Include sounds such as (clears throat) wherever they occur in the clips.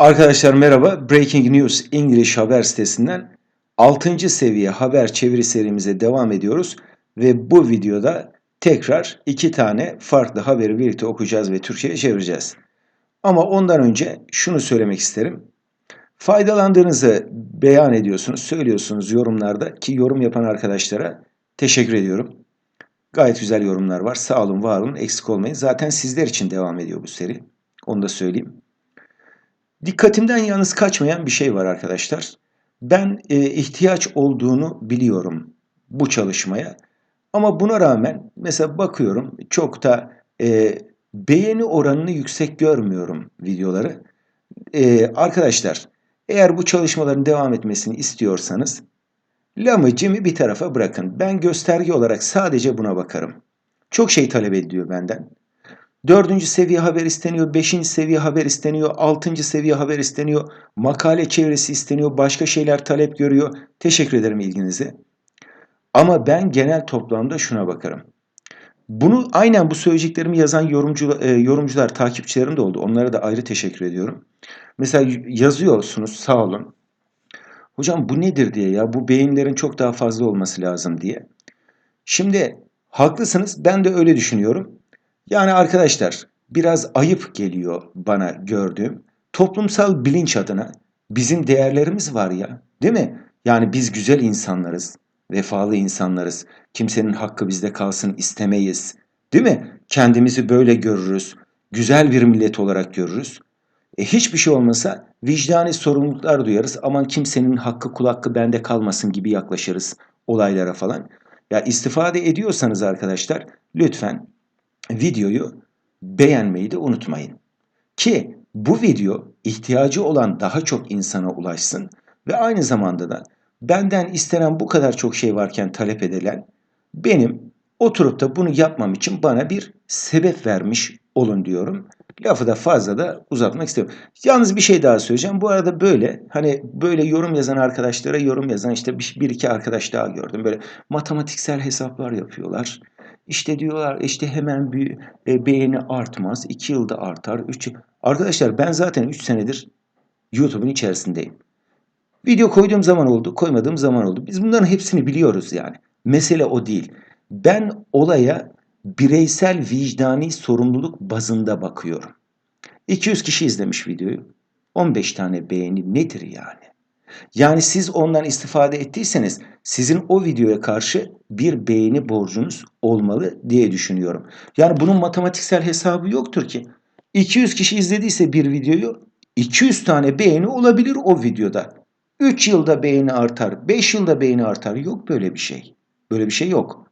Arkadaşlar merhaba. Breaking News English haber sitesinden 6. seviye haber çeviri serimize devam ediyoruz. Ve bu videoda tekrar iki tane farklı haberi birlikte okuyacağız ve Türkçe'ye çevireceğiz. Ama ondan önce şunu söylemek isterim. Faydalandığınızı beyan ediyorsunuz, söylüyorsunuz yorumlarda ki yorum yapan arkadaşlara teşekkür ediyorum. Gayet güzel yorumlar var. Sağ olun, var olun, eksik olmayın. Zaten sizler için devam ediyor bu seri. Onu da söyleyeyim. Dikkatimden yalnız kaçmayan bir şey var arkadaşlar. Ben e, ihtiyaç olduğunu biliyorum bu çalışmaya. Ama buna rağmen mesela bakıyorum çok da e, beğeni oranını yüksek görmüyorum videoları. E, arkadaşlar eğer bu çalışmaların devam etmesini istiyorsanız lamı cimi bir tarafa bırakın. Ben gösterge olarak sadece buna bakarım. Çok şey talep ediliyor benden. Dördüncü seviye haber isteniyor, beşinci seviye haber isteniyor, altıncı seviye haber isteniyor, makale çevresi isteniyor, başka şeyler talep görüyor. Teşekkür ederim ilginize. Ama ben genel toplamda şuna bakarım. Bunu aynen bu söyleyeceklerimi yazan yorumcu, e, yorumcular, takipçilerim de oldu. Onlara da ayrı teşekkür ediyorum. Mesela yazıyorsunuz sağ olun. Hocam bu nedir diye ya bu beyinlerin çok daha fazla olması lazım diye. Şimdi haklısınız ben de öyle düşünüyorum. Yani arkadaşlar biraz ayıp geliyor bana gördüğüm. Toplumsal bilinç adına bizim değerlerimiz var ya değil mi? Yani biz güzel insanlarız, vefalı insanlarız. Kimsenin hakkı bizde kalsın istemeyiz. Değil mi? Kendimizi böyle görürüz. Güzel bir millet olarak görürüz. E hiçbir şey olmasa vicdani sorumluluklar duyarız. Aman kimsenin hakkı kul hakkı bende kalmasın gibi yaklaşırız olaylara falan. Ya istifade ediyorsanız arkadaşlar lütfen videoyu beğenmeyi de unutmayın. Ki bu video ihtiyacı olan daha çok insana ulaşsın ve aynı zamanda da benden istenen bu kadar çok şey varken talep edilen benim oturup da bunu yapmam için bana bir sebep vermiş olun diyorum. Lafı da fazla da uzatmak istemiyorum. Yalnız bir şey daha söyleyeceğim. Bu arada böyle hani böyle yorum yazan arkadaşlara yorum yazan işte bir, bir iki arkadaş daha gördüm. Böyle matematiksel hesaplar yapıyorlar. İşte diyorlar işte hemen bir e, beğeni artmaz. 2 yılda artar. 3 Arkadaşlar ben zaten 3 senedir YouTube'un içerisindeyim. Video koyduğum zaman oldu, koymadığım zaman oldu. Biz bunların hepsini biliyoruz yani. Mesele o değil. Ben olaya bireysel vicdani sorumluluk bazında bakıyorum. 200 kişi izlemiş videoyu. 15 tane beğeni nedir yani? Yani siz ondan istifade ettiyseniz sizin o videoya karşı bir beğeni borcunuz olmalı diye düşünüyorum. Yani bunun matematiksel hesabı yoktur ki. 200 kişi izlediyse bir videoyu 200 tane beğeni olabilir o videoda. 3 yılda beğeni artar, 5 yılda beğeni artar. Yok böyle bir şey. Böyle bir şey yok.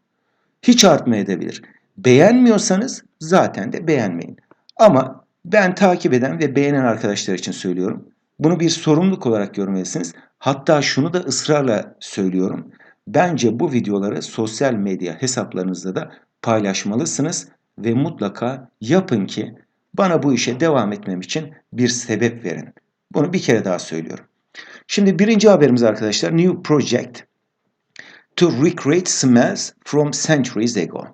Hiç artmayabilir. Beğenmiyorsanız zaten de beğenmeyin. Ama ben takip eden ve beğenen arkadaşlar için söylüyorum. Bunu bir sorumluluk olarak görmelisiniz. Hatta şunu da ısrarla söylüyorum. Bence bu videoları sosyal medya hesaplarınızda da paylaşmalısınız ve mutlaka yapın ki bana bu işe devam etmem için bir sebep verin. Bunu bir kere daha söylüyorum. Şimdi birinci haberimiz arkadaşlar New Project to Recreate Smells from Centuries Ago.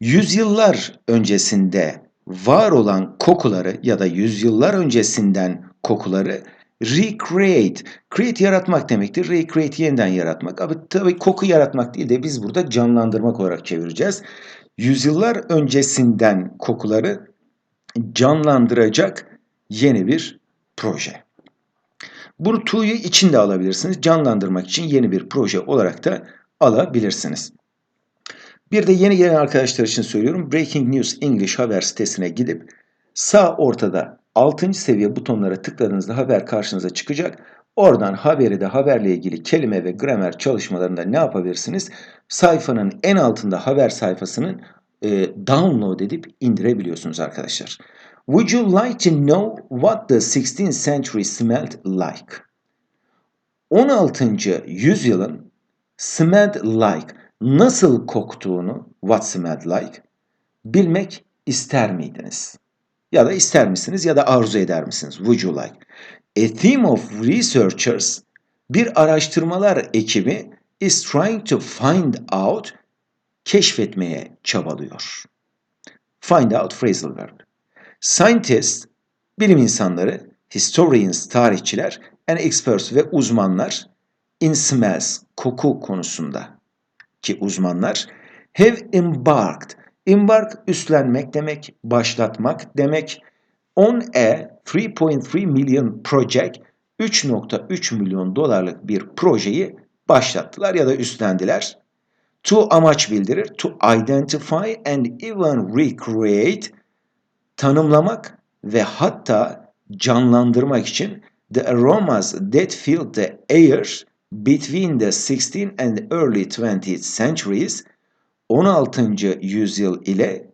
Yüzyıllar öncesinde var olan kokuları ya da yüzyıllar öncesinden kokuları recreate. Create yaratmak demektir. Recreate yeniden yaratmak. Abi tabii koku yaratmak değil de biz burada canlandırmak olarak çevireceğiz. Yüzyıllar öncesinden kokuları canlandıracak yeni bir proje. Bunu TU'yu içinde alabilirsiniz. Canlandırmak için yeni bir proje olarak da alabilirsiniz. Bir de yeni gelen arkadaşlar için söylüyorum. Breaking News English haber sitesine gidip sağ ortada 6. seviye butonlara tıkladığınızda haber karşınıza çıkacak. Oradan haberi de haberle ilgili kelime ve gramer çalışmalarında ne yapabilirsiniz? Sayfanın en altında haber sayfasının e, download edip indirebiliyorsunuz arkadaşlar. Would you like to know what the 16th century smelled like? 16. yüzyılın smelled like nasıl koktuğunu what smelled like bilmek ister miydiniz? Ya da ister misiniz ya da arzu eder misiniz? Would you like? A team of researchers bir araştırmalar ekibi is trying to find out keşfetmeye çabalıyor. Find out phrasal verb. Scientists, bilim insanları historians, tarihçiler, and experts ve uzmanlar in smells, koku konusunda ki uzmanlar have embarked. Embark üstlenmek demek, başlatmak demek. On a 3.3 million project 3.3 milyon dolarlık bir projeyi başlattılar ya da üstlendiler. To amaç bildirir. To identify and even recreate tanımlamak ve hatta canlandırmak için the aromas that filled the air between the 16 and early 20th centuries 16. yüzyıl ile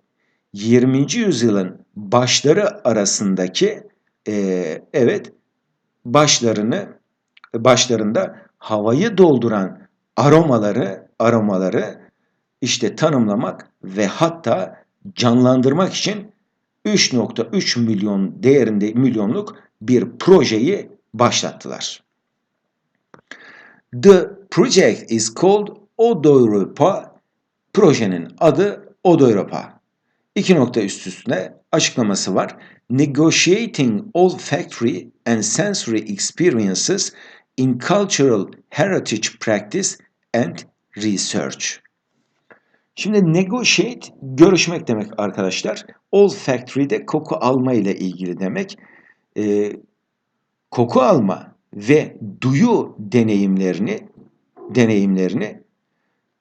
20. yüzyılın başları arasındaki e, evet başlarını başlarında havayı dolduran aromaları aromaları işte tanımlamak ve hatta canlandırmak için 3.3 milyon değerinde milyonluk bir projeyi başlattılar. The project is called Odoeuropa. Projenin adı Odoeuropa. İki nokta üst üstüne açıklaması var. Negotiating olfactory and sensory experiences in cultural heritage practice and research. Şimdi negotiate görüşmek demek arkadaşlar. Olfactory de koku alma ile ilgili demek. Ee, koku alma ve duyu deneyimlerini deneyimlerini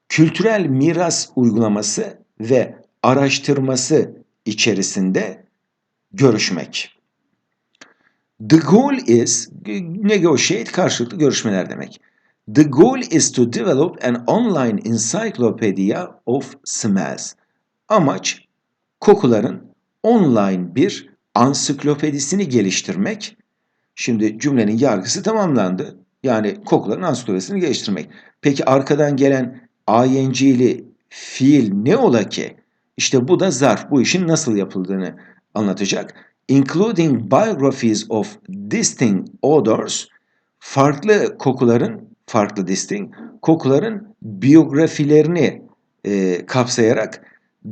kültürel miras uygulaması ve araştırması içerisinde görüşmek. The goal is negotiate karşılıklı görüşmeler demek. The goal is to develop an online encyclopedia of smells. Amaç kokuların online bir ansiklopedisini geliştirmek. Şimdi cümlenin yargısı tamamlandı. Yani kokuların ansiklopedisini geliştirmek. Peki arkadan gelen ing'li fiil ne ola ki? İşte bu da zarf. Bu işin nasıl yapıldığını anlatacak. Including biographies of distinct odors, farklı kokuların, farklı distinct kokuların biyografilerini e, kapsayarak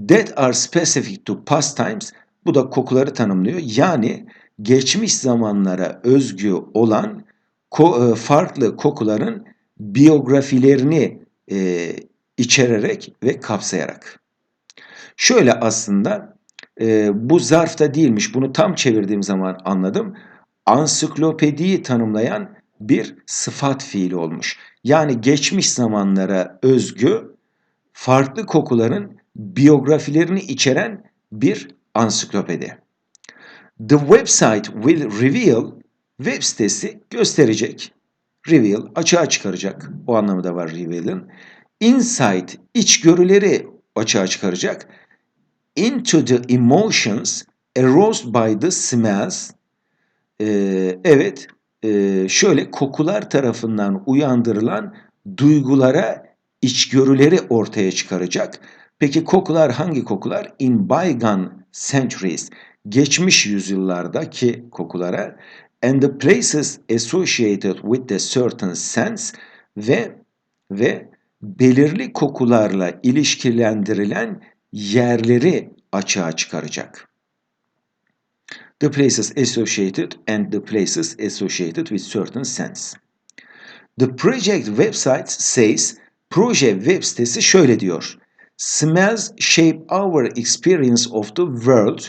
that are specific to past times, bu da kokuları tanımlıyor. Yani geçmiş zamanlara özgü olan ko, e, farklı kokuların biyografilerini e, içererek ve kapsayarak. Şöyle aslında e, bu zarfta değilmiş. Bunu tam çevirdiğim zaman anladım. Ansiklopediyi tanımlayan bir sıfat fiili olmuş. Yani geçmiş zamanlara özgü farklı kokuların biyografilerini içeren bir ansiklopedi. The website will reveal web sitesi gösterecek. Reveal açığa çıkaracak. O anlamı da var reveal'ın. Insight içgörüleri açığa çıkaracak into the emotions aroused by the smells. Ee, evet, e, şöyle kokular tarafından uyandırılan duygulara içgörüleri ortaya çıkaracak. Peki kokular hangi kokular? In bygone centuries, geçmiş yüzyıllardaki kokulara and the places associated with the certain sense ve ve belirli kokularla ilişkilendirilen yerleri açığa çıkaracak. The places associated and the places associated with certain sense. The project website says, proje web sitesi şöyle diyor. Smells shape our experience of the world.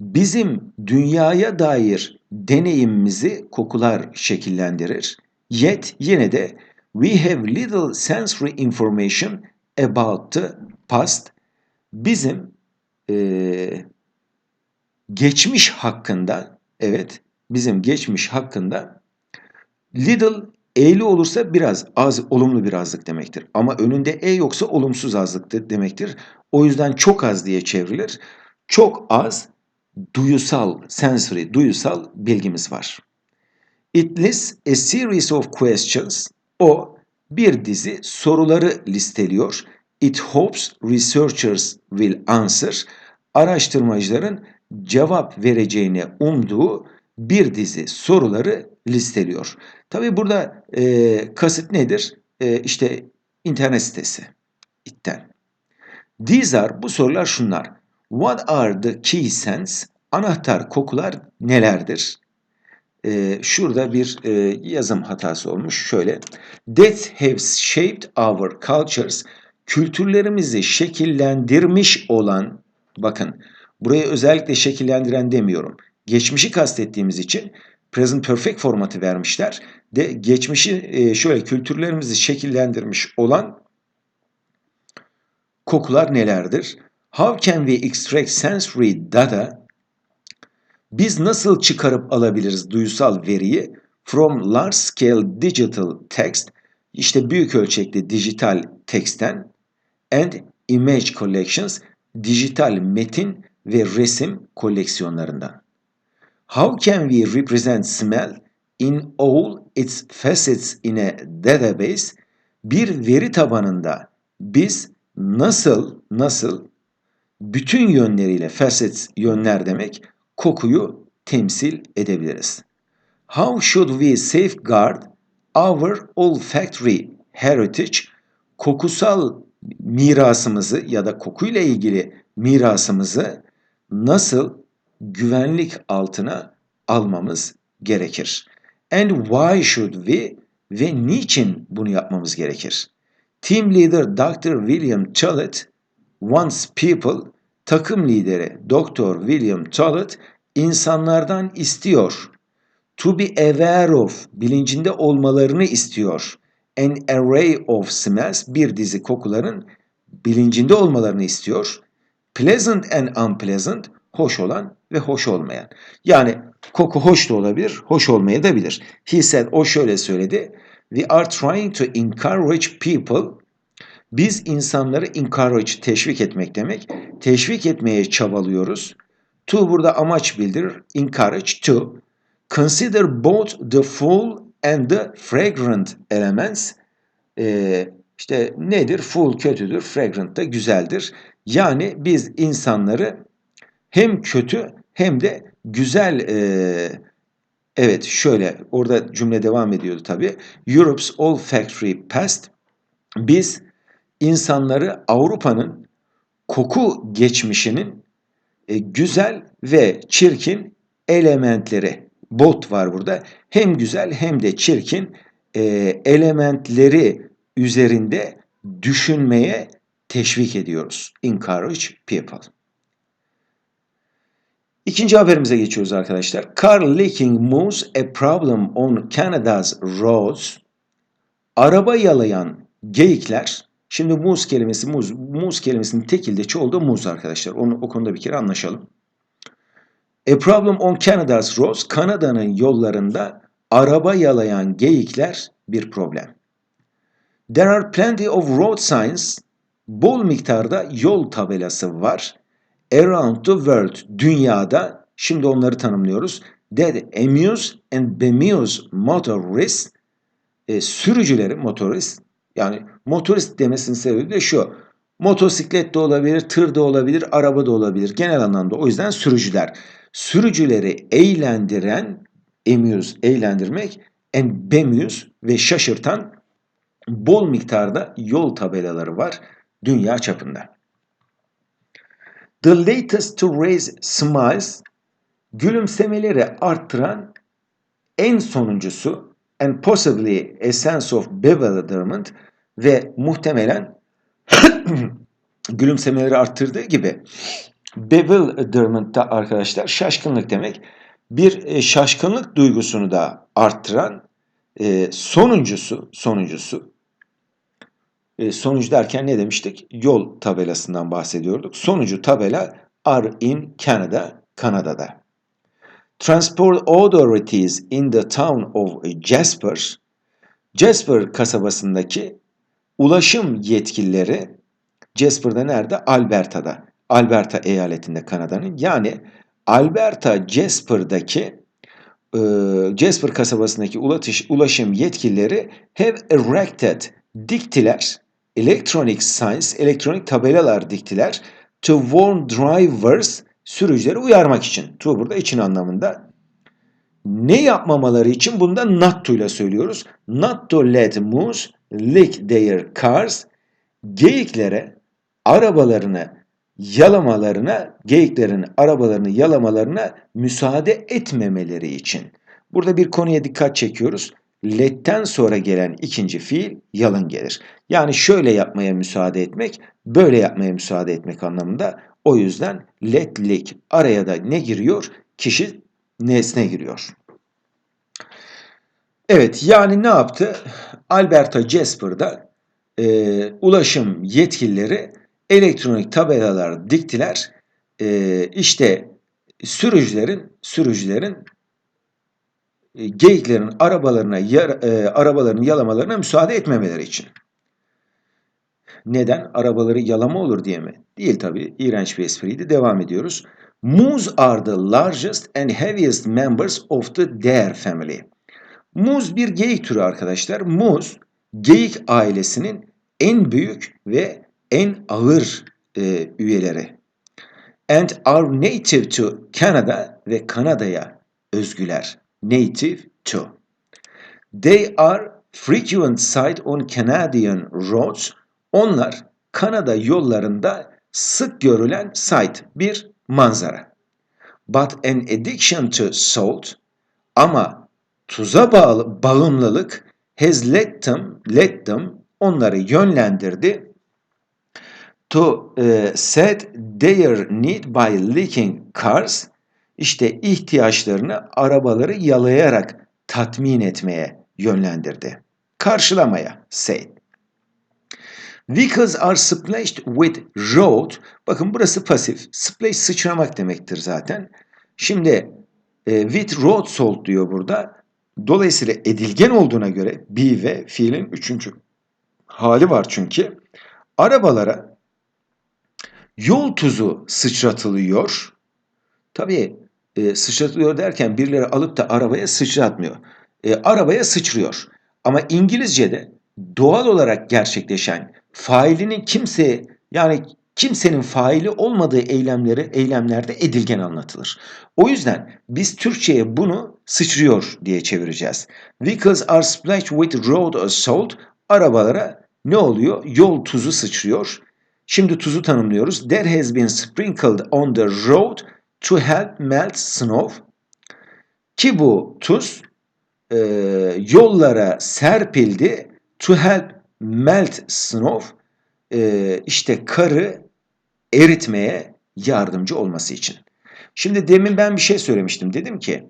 Bizim dünyaya dair deneyimimizi kokular şekillendirir. Yet yine de we have little sensory information about the past bizim e, geçmiş hakkında evet bizim geçmiş hakkında little e'li olursa biraz az olumlu bir azlık demektir. Ama önünde e yoksa olumsuz azlık demektir. O yüzden çok az diye çevrilir. Çok az duyusal, sensory, duyusal bilgimiz var. It lists a series of questions. O bir dizi soruları listeliyor It hopes researchers will answer. Araştırmacıların cevap vereceğini umduğu bir dizi soruları listeliyor. Tabi burada e, kasıt nedir? E, işte internet sitesi. İtten. These are bu sorular şunlar. What are the key scents? Anahtar kokular nelerdir? Ee, şurada bir e, yazım hatası olmuş. Şöyle. That has shaped our cultures. Kültürlerimizi şekillendirmiş olan, bakın buraya özellikle şekillendiren demiyorum. Geçmişi kastettiğimiz için present perfect formatı vermişler. De geçmişi e, şöyle kültürlerimizi şekillendirmiş olan kokular nelerdir? How can we extract sensory data? Biz nasıl çıkarıp alabiliriz duysal veriyi from large scale digital text işte büyük ölçekli dijital teksten and image collections dijital metin ve resim koleksiyonlarından. How can we represent smell in all its facets in a database? Bir veri tabanında biz nasıl nasıl bütün yönleriyle facets yönler demek kokuyu temsil edebiliriz. How should we safeguard our olfactory heritage? Kokusal mirasımızı ya da kokuyla ilgili mirasımızı nasıl güvenlik altına almamız gerekir? And why should we ve niçin bunu yapmamız gerekir? Team leader Dr. William Tollett wants people takım lideri Dr. William Tollett insanlardan istiyor. To be aware of, bilincinde olmalarını istiyor. An array of smells, bir dizi kokuların bilincinde olmalarını istiyor. Pleasant and unpleasant, hoş olan ve hoş olmayan. Yani koku hoş da olabilir, hoş olmayabilir. He said, o şöyle söyledi. We are trying to encourage people biz insanları encourage, teşvik etmek demek. Teşvik etmeye çabalıyoruz. To burada amaç bildirir. Encourage to. Consider both the full and the fragrant elements. Ee, işte nedir? Full kötüdür, fragrant da güzeldir. Yani biz insanları hem kötü hem de güzel e, evet şöyle orada cümle devam ediyordu tabii. Europe's olfactory past biz insanları Avrupa'nın koku geçmişinin e, güzel ve çirkin elementleri, bot var burada. Hem güzel hem de çirkin e, elementleri üzerinde düşünmeye teşvik ediyoruz. Encourage people. İkinci haberimize geçiyoruz arkadaşlar. Car leaking moves a problem on Canada's roads. Araba yalayan geyikler Şimdi muz kelimesi, muz, muz kelimesinin tekilde çoğulda muz arkadaşlar. Onu, o konuda bir kere anlaşalım. A problem on Canada's roads, Kanada'nın yollarında araba yalayan geyikler bir problem. There are plenty of road signs, bol miktarda yol tabelası var. Around the world, dünyada, şimdi onları tanımlıyoruz. That amuse and bemuse motorists, e, sürücüleri, motorist, yani motorist demesinin sebebi de şu. Motosiklet de olabilir, tır da olabilir, araba da olabilir. Genel anlamda o yüzden sürücüler. Sürücüleri eğlendiren, amuse, eğlendirmek, and bemuse ve şaşırtan bol miktarda yol tabelaları var dünya çapında. The latest to raise smiles, gülümsemeleri arttıran en sonuncusu and possibly a sense of bewilderment ve muhtemelen (clears throat) gülümsemeleri arttırdığı gibi bewilderment da arkadaşlar şaşkınlık demek. Bir e, şaşkınlık duygusunu da arttıran e, sonuncusu, sonuncusu e, sonucu derken ne demiştik? Yol tabelasından bahsediyorduk. Sonucu tabela are in Canada, Kanada'da. Transport authorities in the town of Jasper, Jasper kasabasındaki ulaşım yetkilileri Jasper'da nerede? Alberta'da. Alberta eyaletinde Kanada'nın. Yani Alberta Jasper'daki e, Jasper kasabasındaki ulaşış, ulaşım yetkilileri have erected diktiler electronic signs, elektronik tabelalar diktiler to warn drivers sürücüleri uyarmak için. To burada için anlamında. Ne yapmamaları için? Bunda not to ile söylüyoruz. Not to let moose lick their cars. Geyiklere arabalarını yalamalarına, geyiklerin arabalarını yalamalarına müsaade etmemeleri için. Burada bir konuya dikkat çekiyoruz. Let'ten sonra gelen ikinci fiil yalın gelir. Yani şöyle yapmaya müsaade etmek, böyle yapmaya müsaade etmek anlamında. O yüzden let lick araya da ne giriyor? Kişi nesne giriyor. Evet yani ne yaptı? Alberta Jasper'da e, ulaşım yetkilileri elektronik tabelalar diktiler. E, işte sürücülerin sürücülerin e, geyiklerin arabalarına yar, e, arabaların yalamalarına müsaade etmemeleri için. Neden? Arabaları yalama olur diye mi? Değil tabii. İğrenç bir espriydi. Devam ediyoruz. Moose are the largest and heaviest members of the deer family. Muz bir geyik türü arkadaşlar. Muz geyik ailesinin en büyük ve en ağır e, üyeleri. And are native to Canada ve Kanada'ya özgüler. Native to. They are frequent sight on Canadian roads. Onlar Kanada yollarında sık görülen sight, bir manzara. But an addiction to salt ama tuza bağlı bağımlılık has led them, led them onları yönlendirdi to uh, set their need by leaking cars işte ihtiyaçlarını arabaları yalayarak tatmin etmeye yönlendirdi. Karşılamaya say. Vehicles are splashed with road. Bakın burası pasif. Splash sıçramak demektir zaten. Şimdi e, with road salt diyor burada. Dolayısıyla edilgen olduğuna göre be ve fiilin üçüncü hali var çünkü. Arabalara yol tuzu sıçratılıyor. Tabii e, sıçratılıyor derken birileri alıp da arabaya sıçratmıyor. E, arabaya sıçrıyor. Ama İngilizce'de doğal olarak gerçekleşen failinin kimse yani kimsenin faili olmadığı eylemleri eylemlerde edilgen anlatılır. O yüzden biz Türkçe'ye bunu sıçrıyor diye çevireceğiz. Vehicles are splashed with road salt. Arabalara ne oluyor? Yol tuzu sıçrıyor. Şimdi tuzu tanımlıyoruz. There has been sprinkled on the road to help melt snow. Ki bu tuz e, yollara serpildi to help melt snow e, işte karı eritmeye yardımcı olması için. Şimdi demin ben bir şey söylemiştim. Dedim ki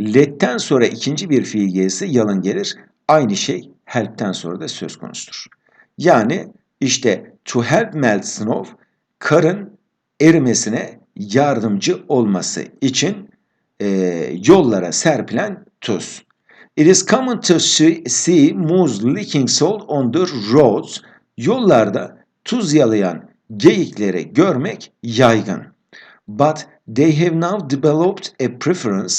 let'ten sonra ikinci bir fiil gelirse yalın gelir. Aynı şey help'ten sonra da söz konusudur. Yani işte to help melt snow karın erimesine yardımcı olması için e, yollara serpilen tuz. It is common to see moose licking salt on the roads. Yollarda tuz yalayan geyikleri görmek yaygın. But they have now developed a preference.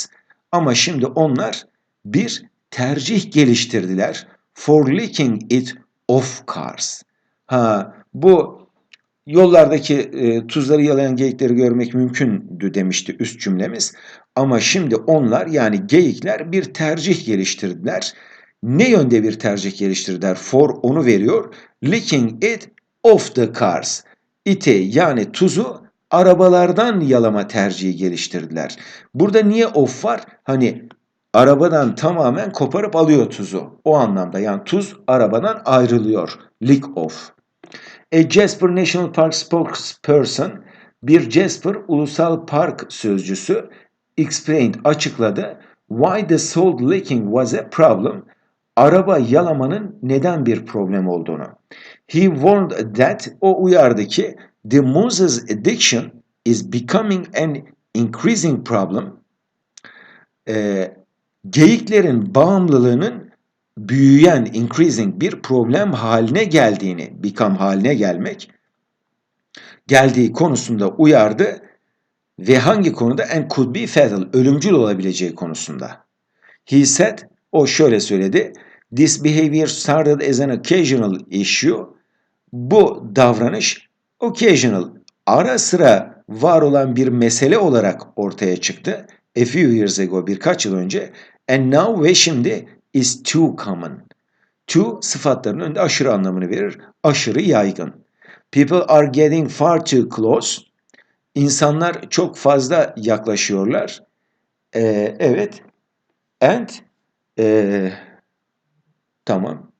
Ama şimdi onlar bir tercih geliştirdiler for licking it off cars. Ha, bu yollardaki e, tuzları yalayan geyikleri görmek mümkündü demişti üst cümlemiz. Ama şimdi onlar yani geyikler bir tercih geliştirdiler. Ne yönde bir tercih geliştirdiler? For onu veriyor. Licking it off the cars. Iti yani tuzu arabalardan yalama tercihi geliştirdiler. Burada niye off var? Hani arabadan tamamen koparıp alıyor tuzu. O anlamda yani tuz arabadan ayrılıyor. Lick off. A Jasper National Park spokesperson, bir Jasper Ulusal Park sözcüsü explained açıkladı. Why the salt leaking was a problem. Araba yalamanın neden bir problem olduğunu. He warned that o uyardı ki the Moses addiction is becoming an increasing problem. Ee, geyiklerin bağımlılığının büyüyen, increasing bir problem haline geldiğini, become haline gelmek, geldiği konusunda uyardı ve hangi konuda and could be fatal, ölümcül olabileceği konusunda. He said, o şöyle söyledi, this behavior started as an occasional issue. Bu davranış occasional, ara sıra var olan bir mesele olarak ortaya çıktı. A few years ago, birkaç yıl önce. And now ve şimdi is too common. Too sıfatların önünde aşırı anlamını verir. Aşırı yaygın. People are getting far too close. İnsanlar çok fazla yaklaşıyorlar. Ee, evet. And eee, tamam.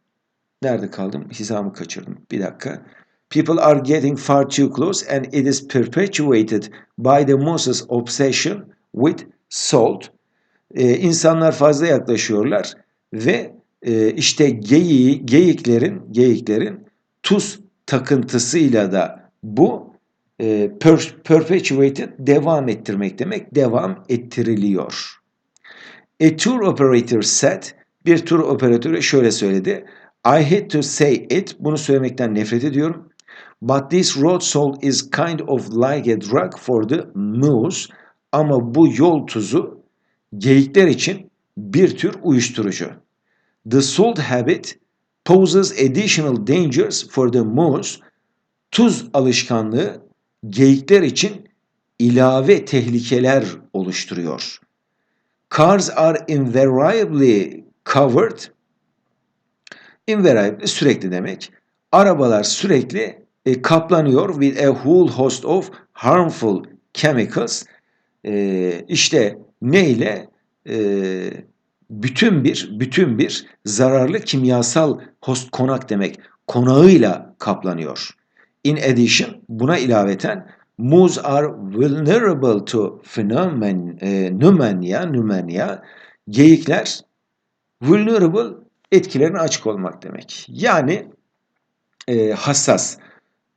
Nerede kaldım? Hizamı kaçırdım. Bir dakika. People are getting far too close and it is perpetuated by the Moses obsession with salt. Ee, insanlar fazla yaklaşıyorlar ve e, işte geyiği, geyiklerin, geyiklerin tuz takıntısıyla da bu e, per, perpetuated devam ettirmek demek, devam ettiriliyor. A tour operator said, bir tur operatörü şöyle söyledi. I hate to say it, bunu söylemekten nefret ediyorum. But this road salt is kind of like a drug for the moose. Ama bu yol tuzu geyikler için bir tür uyuşturucu. The salt habit poses additional dangers for the moose. Tuz alışkanlığı geyikler için ilave tehlikeler oluşturuyor. Cars are invariably covered. Invariably sürekli demek. Arabalar sürekli e, kaplanıyor with a whole host of harmful chemicals. E, işte neyle? E, bütün bir bütün bir zararlı kimyasal host konak demek. Konağıyla kaplanıyor. In addition buna ilaveten moose are vulnerable to phenomen, e, pneumonia, pneumonia. Geyikler vulnerable etkilerine açık olmak demek. Yani e, hassas.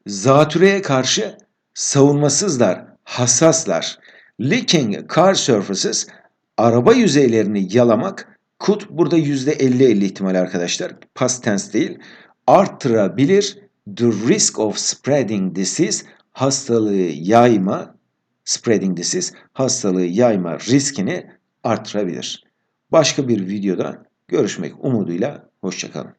Zatürreye karşı savunmasızlar, hassaslar. Licking car surfaces, araba yüzeylerini yalamak, could burada %50-50 ihtimal arkadaşlar, past tense değil, arttırabilir the risk of spreading disease, hastalığı yayma, spreading disease, hastalığı yayma riskini arttırabilir. Başka bir videoda görüşmek umuduyla, hoşçakalın.